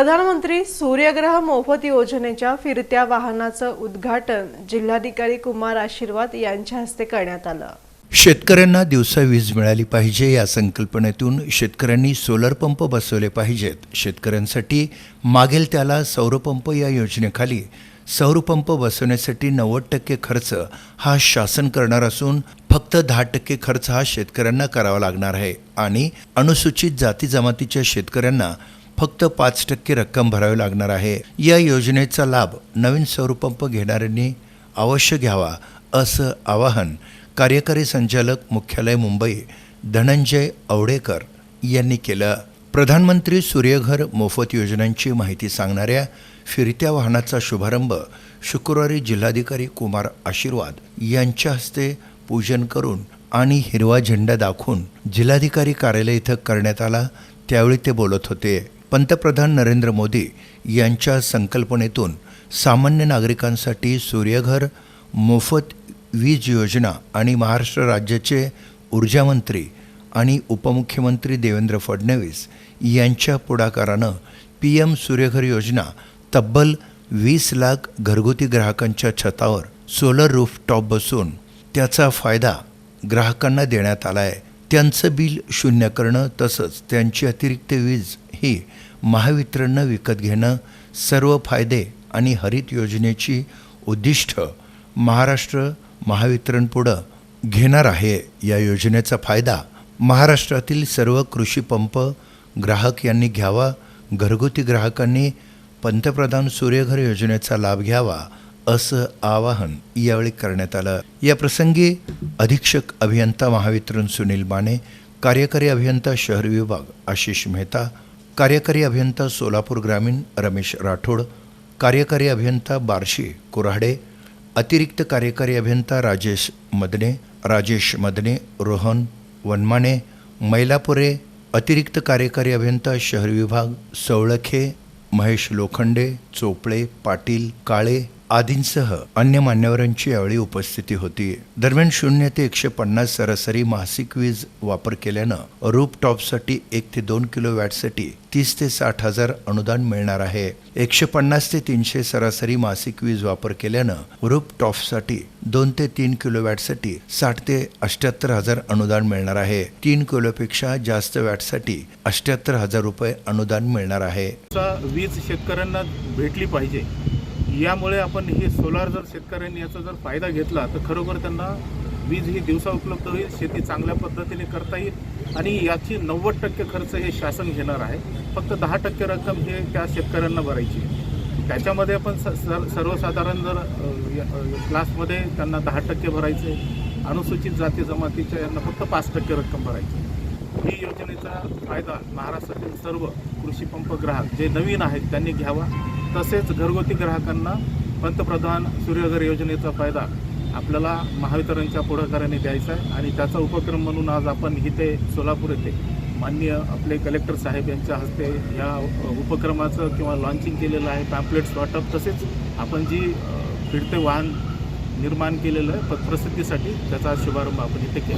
प्रधानमंत्री सूर्यग्रह मोफत योजनेच्या फिरत्या वाहनाचं उद्घाटन जिल्हाधिकारी कुमार आशीर्वाद यांच्या हस्ते करण्यात आलं. शेतकऱ्यांना दिवसा वीज मिळाली पाहिजे या संकल्पनेतून शेतकऱ्यांनी सोलर पंप बसवले पाहिजेत. शेतकऱ्यांसाठी मागेल त्याला सौरपंप या योजनेखाली. सौरपंप बसवण्यासाठी नव्वद टक्के खर्च हा शासन करणार असून फक्त दहा टक्के खर्च हा शेतकऱ्यांना करावा लागणार आहे. आणि अनुसूचित जाती जमातीच्या शेतकऱ्यांना फक्त पाच टक्के रक्कम भरावी लागणार आहे. या योजनेचा लाभ नवीन सौरपंप घेणाऱ्यांनी अवश्य घ्यावा असं आवाहन कार्यकारी संचालक मुख्यालय मुंबई धनंजय आवडेकर यांनी केलं. प्रधानमंत्री सूर्यघर मोफत योजनांची माहिती सांगणाऱ्या फिरत्या वाहनाचा शुभारंभ शुक्रवारी जिल्हाधिकारी कुमार आशीर्वाद यांच्या हस्ते पूजन करून आणि हिरवा झेंडा दाखवून जिल्हाधिकारी कार्यालय इथं करण्यात आला त्यावेळी ते बोलत होते. पंतप्रधान नरेंद्र मोदी यांच्या संकल्पनेतून सामान्य नागरिकांसाठी सूर्यघर मोफत वीज योजना आणि महाराष्ट्र राज्याचे ऊर्जामंत्री आणि उपमुख्यमंत्री देवेंद्र फडणवीस यांच्या पुढाकारानं पी एम सूर्यघर योजना तब्बल वीस लाख घरगुती ग्राहकांच्या छतावर सोलर रूफटॉप बसून त्याचा फायदा ग्राहकांना देण्यात आला आहे त्यांचं बिल शून्य करणं तसंच त्यांची अतिरिक्त वीज ही महावितरणनं विकत घेणं सर्व फायदे आणि हरित योजनेची उद्दिष्ट महाराष्ट्र महावितरण पुढं घेणार आहे. या योजनेचा फायदा महाराष्ट्रातील सर्व कृषी पंप ग्राहक यांनी घ्यावा घरगुती ग्राहकांनी पंतप्रधान सूर्यघर योजनेचा लाभ घ्यावा असं आवाहन यावेळी करण्यात आलं. या प्रसंगी अधीक्षक अभियंता महावितरण सुनील माने कार्यकारी अभियंता शहर विभाग आशिष मेहता कार्यकारी अभियंता सोलापूर ग्रामीण रमेश राठोड कार्यकारी अभियंता बार्शी कुऱ्हाडे अतिरिक्त कार्यकारी अभियंता राजेश मदने राजेश मदने रोहन वनमाने मैलापुरे अतिरिक्त कार्यकारी अभियंता शहर विभाग सवळखे महेश लोखंडे चोपळे पाटील काळे आदींसह अन्य मान्यवरांची यावेळी उपस्थिती होती. दरम्यान शून्य ते एकशे पन्नास सरासरी मासिक वीज वापर केल्यानं रूपटॉपसाठी एक ते दोन किलो वॅटसाठी तीस ते साठ हजार अनुदान मिळणार आहे. एकशे पन्नास ते तीनशे सरासरी मासिक वीज वापर केल्यानं रूपटॉपसाठी दोन ते तीन किलो वॅटसाठी साठ ते अष्ट्याहत्तर हजार अनुदान मिळणार आहे. तीन किलोपेक्षा जास्त वॅटसाठी अष्ट्याहत्तर हजार रुपये अनुदान मिळणार आहे. वीज शेतकऱ्यांना भेटली पाहिजे. यामुळे आपण हे सोलार जर शेतकऱ्यांनी याचा जर फायदा घेतला तर खरोखर त्यांना वीज ही दिवसा उपलब्ध होईल शेती चांगल्या पद्धतीने करता येईल आणि याची नव्वद टक्के खर्च हे शासन घेणार आहे. फक्त दहा टक्के रक्कम हे त्या शेतकऱ्यांना भरायची आहे. त्याच्यामध्ये आपण स सर्वसाधारण जर य- क्लासमध्ये त्यांना दहा टक्के भरायचे अनुसूचित जाती जमातीच्या यांना फक्त पाच टक्के रक्कम भरायची ही योजनेचा फायदा महाराष्ट्रातील सर्व कृषी पंप ग्राहक जे नवीन आहेत त्यांनी घ्यावा. तसेच घरगुती ग्राहकांना पंतप्रधान सूर्यघर योजनेचा फायदा आपल्याला महावितरणच्या पुढाकाराने द्यायचा आहे आणि त्याचा उपक्रम म्हणून आज आपण इथे सोलापूर येथे माननीय आपले कलेक्टर साहेब यांच्या हस्ते या उपक्रमाचं किंवा लॉन्चिंग केलेलं आहे पॅम्पलेट्स वाटप तसेच आपण जी फिरते वाहन निर्माण केलेलं आहे प- प्रसिद्धीसाठी त्याचा शुभारंभ आपण इथे केला.